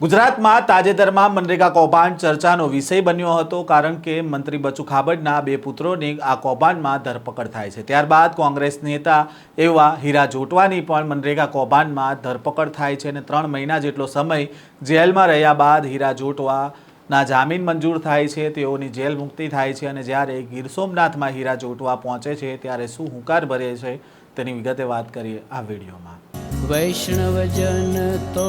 ગુજરાતમાં તાજેતરમાં મનરેગા કૌભાંડ ચર્ચાનો વિષય બન્યો હતો કારણ કે મંત્રી બચુ ખાબડના બે પુત્રોની આ કૌભાંડમાં ધરપકડ થાય છે. ત્યારબાદ કોંગ્રેસ નેતા એવા હીરા જોટવાની પણ મનરેગા કૌભાંડમાં ધરપકડ થાય છે અને ત્રણ મહિના જેટલો સમય જેલમાં રહ્યા બાદ હીરા જોટવાના જામીન મંજૂર થાય છે, તેઓની જેલ મુક્તિ થાય છે અને જ્યારે ગીર સોમનાથમાં હીરા જોટવા પહોંચે છે, ત્યારે શું હુંકાર ભરે છે તેની વિગતે વાત કરીએ આ વિડીયોમાં. વૈષ્ણવજન તો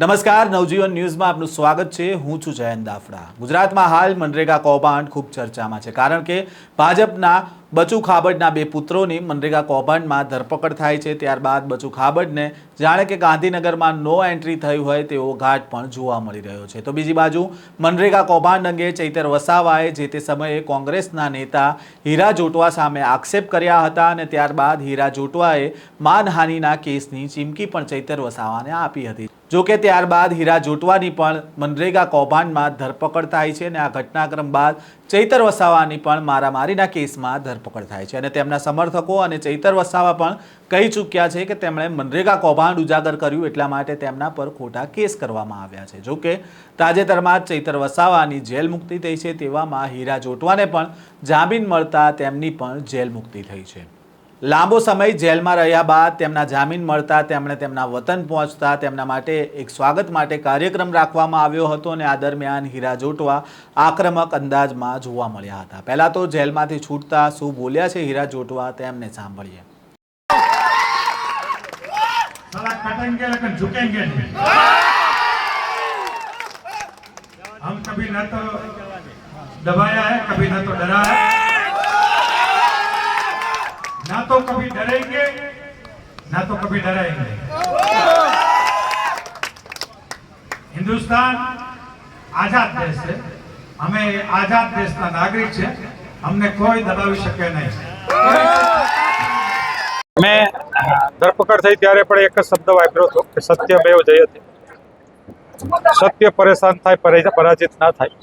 નમસ્કાર, નવજીવન ન્યૂઝમાં આપનું સ્વાગત છે. હું છું જયંત દાફડા. ગુજરાતમાં હાલ મનરેગા કૌભાંડ ખૂબ ચર્ચામાં છે. કારણ કે ભાજપના બચુ ખાબડના બે પુત્રોની મનરેગા કૌભાંડમાં ધરપકડ થાય છે. ત્યારબાદ બચુ ખાબડને જાણે કે ગાંધીનગરમાં નો એન્ટ્રી થઈ હોય તેવો ઘાટ પણ જોવા મળી રહ્યો છે. તો બીજી બાજુ, મનરેગા કૌભાંડ અંગે ચૈતર વસાવાએ જે તે સમયે કોંગ્રેસના નેતા હીરા જોટવા સામે આક્ષેપ કર્યા હતા અને ત્યારબાદ હીરા જોટવાએ માનહાનિના કેસની ચીમકી પણ ચૈતર વસાવાને આપી હતી. જો કે ત્યારબાદ હીરા જોટવાની પણ મનરેગા કૌભાંડમાં ધરપકડ થાય છે અને આ ઘટનાક્રમ બાદ ચૈતર વસાવાની પણ મારામારીના કેસમાં ધરપકડ થાય છે. અને તેમના સમર્થકો અને ચૈતર વસાવા પણ કહી ચૂક્યા છે કે તેમણે મનરેગા કૌભાંડ ઉજાગર કર્યું એટલા માટે તેમના પર ખોટા કેસ કરવામાં આવ્યા છે. જોકે તાજેતરમાં ચૈતર વસાવાની જેલ મુક્તિ થઈ છે તેવામાં હીરા જોટવાને પણ જામીન મળતા તેમની પણ જેલ મુક્તિ થઈ છે. લાંબો સમય જેલમાં રહ્યા બાદ તેમના જામીન મળતા તેમણે તેમના વતન પહોંચતા તેમના માટે એક સ્વાગત માટે કાર્યક્રમ રાખવામાં આવ્યો હતો અને આ દરમિયાન હીરા જોટવા આક્રમક અંદાજમાં જોવા મળ્યા હતા પહેલા તો જેલમાંથી છૂટતા શું બોલ્યા છે હીરા જોટવા તેમને સાંભળીએ साला कटेंगे लेकिन झुकेंगे नहीं हम कभी न तो दबाया है कभी न तो डरा है ना तो कभी डरेंगे ना तो कभी डराएंगे हिंदुस्तान आजाद देश है અમે આઝાદ દેશના નાગરિક છે અમને કોઈ દબાવી શકે નહીં મેં ધરપકડ થઈ ત્યારે પણ એક જ શબ્દ વાપર્યો હતો કે સત્યમેવ જયતે સત્ય પરેશાન થાય પરે- પરાજિત ના થાય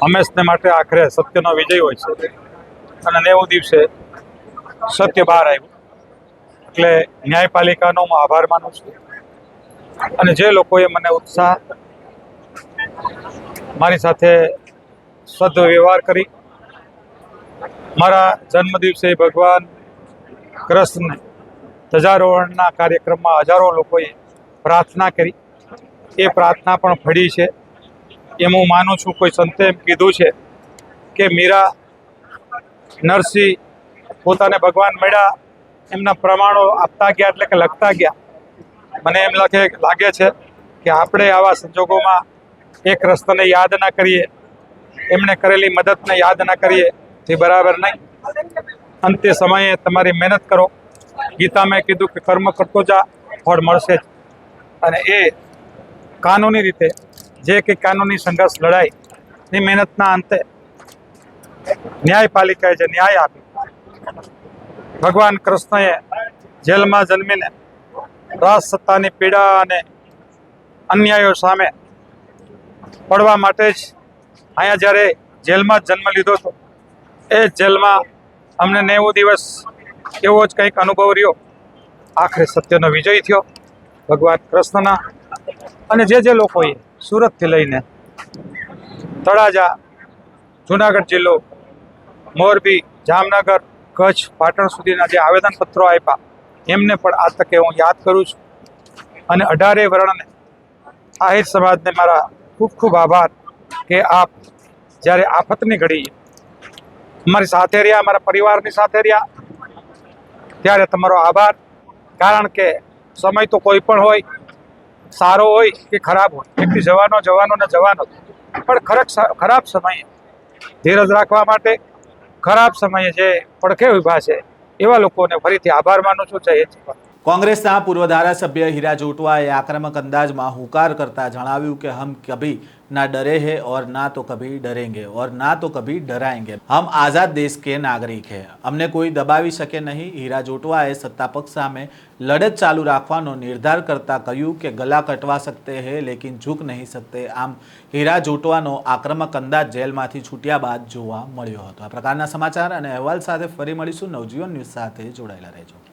હંમેશને માટે આખરે સત્યનો વિજય હોય છે અને નેવું દિવસે સત્ય બહાર આવ્યું. એટલે ન્યાયપાલિકાનો હું આભાર માનું છું. અને જે લોકોએ મને ઉત્સાહ મારી સાથે સદવ્યવહાર કરી, મારા જન્મદિવસે ભગવાન કૃષ્ણ ધજારોહણના કાર્યક્રમમાં હજારો લોકોએ પ્રાર્થના કરી. એ પ્રાર્થના પણ ફળી છે. એમ હું માનું છું, કોઈ સંતે એમ કીધું છે કે મીરા નરસિંહ પોતાને ભગવાન મળ્યા, એમના પ્રમાણો આપતા ગયા એટલે કે લખતા ગયા. મને એમ લાગે લાગે છે કે આપણે આવા સંજોગોમાં એક રસ્તાને યાદ ના કરીએ એમણે કરેલી મદદને યાદ ના કરીએ તે બરાબર નહીં. અંતે સમયે તમારી મહેનત કરો. ગીતામાં કીધું કે કર્મ કરતો જા, ફળ મળશે જ. અને એ કાનૂની રીતે, જે કે કાનૂની સંઘર્ષ લડાઈ ની મહેનતના અંતે ન્યાયપાલિકાએ જે ન્યાય આપ્યો ભગવાન કૃષ્ણએ જેલમાં જન્મીને રાજ સત્તાની પીડા અને અન્યાયો સામે પડવા માટે જ અહીંયા જ્યારે જેલમાં જન્મ લીધો હતો, એ જેલમાં અમને નેવું દિવસ એવો જ કંઈક અનુભવ રહ્યો. આખરે સત્યનો વિજય થયો ભગવાન કૃષ્ણના અને જે જે લોકોએ સુરતથી લઈને તળાજા, જુનાગઢ જિલ્લો, મોરબી, જામનગર કચ્છ પાટણ સુધીના જે આવેદનપત્રો આપ્યા, એમને પણ આ તકે હું યાદ કરું છું. અને અઢારે વર્ણને આહિર સમાજને મારા ખૂબ ખૂબ આભાર કે આપ જ્યારે આફતની ઘડી અમારી સાથે રહ્યા, અમારા પરિવારની સાથે રહ્યા, ત્યારે તમારો આભાર. કારણ કે સમય તો કોઈ પણ હોય, સારો હોય કે ખરાબ હોય, વ્યક્તિ જવાનો જવાનો ને જવાનો. પણ ખરેખ ખરાબ સમયે ધીરજ રાખવા માટે ખરાબ સમયે જે પડખે ઊભા છે એવા લોકોને ફરીથી આભાર માનું છું જય. કોંગ્રેસના પૂર્વ ધારાસભ્ય હીરા જોટવાએ આક્રમક અંદાજમાં હુંકાર કરતા જણાવ્યું કે હમ કભી ના ડરે હે ઓર ના તો કભી ડરેંગે, ઓર ના તો કભી ડરાયંગે. હમ આઝાદ દેશ કે નાગરિક હે. અમને કોઈ દબાવી શકે નહીં. હીરા જોટવાએ સત્તાપક્ષ સામે લડત ચાલુ રાખવાનો નિર્ધાર કરતા કહ્યું કે ગલા કટવા શકતે હે, લેકિન ઝૂક નહીં શકતે આમ હીરા જોટવાનો આક્રમક અંદાજ જેલમાંથી છૂટ્યા બાદ જોવા મળ્યો હતો. આ પ્રકારના સમાચાર અને અહેવાલ સાથે ફરી મળીશું. નવજીવન ન્યૂઝ સાથે જોડાયેલા રહેજો.